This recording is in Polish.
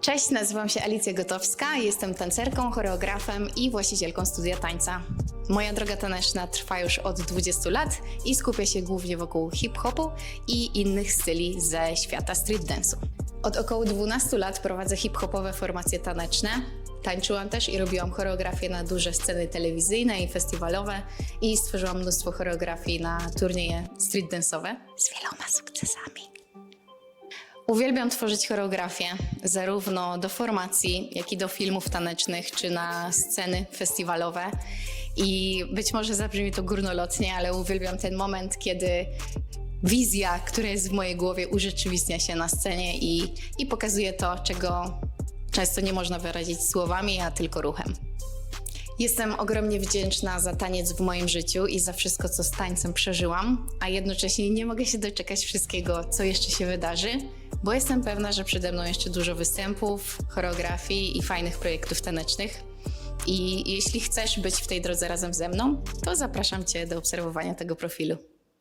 Cześć, nazywam się Alicja Gotowska, jestem tancerką, choreografem i właścicielką studia tańca. Moja droga taneczna trwa już od 20 lat i skupia się głównie wokół hip-hopu i innych styli ze świata street dance'u. Od około 12 lat prowadzę hip-hopowe formacje taneczne. Tańczyłam też i robiłam choreografię na duże sceny telewizyjne i festiwalowe i stworzyłam mnóstwo choreografii na turnieje street dance'owe z wieloma sukcesami. Uwielbiam tworzyć choreografię, zarówno do formacji, jak i do filmów tanecznych, czy na sceny festiwalowe. I być może zabrzmi to górnolotnie, ale uwielbiam ten moment, kiedy wizja, która jest w mojej głowie, urzeczywistnia się na scenie i, i pokazuje to, czego często nie można wyrazić słowami, a tylko ruchem. Jestem ogromnie wdzięczna za taniec w moim życiu i za wszystko, co z tańcem przeżyłam, a jednocześnie nie mogę się doczekać wszystkiego, co jeszcze się wydarzy, bo jestem pewna, że przede mną jeszcze dużo występów, choreografii i fajnych projektów tanecznych. I jeśli chcesz być w tej drodze razem ze mną, to zapraszam Cię do obserwowania tego profilu.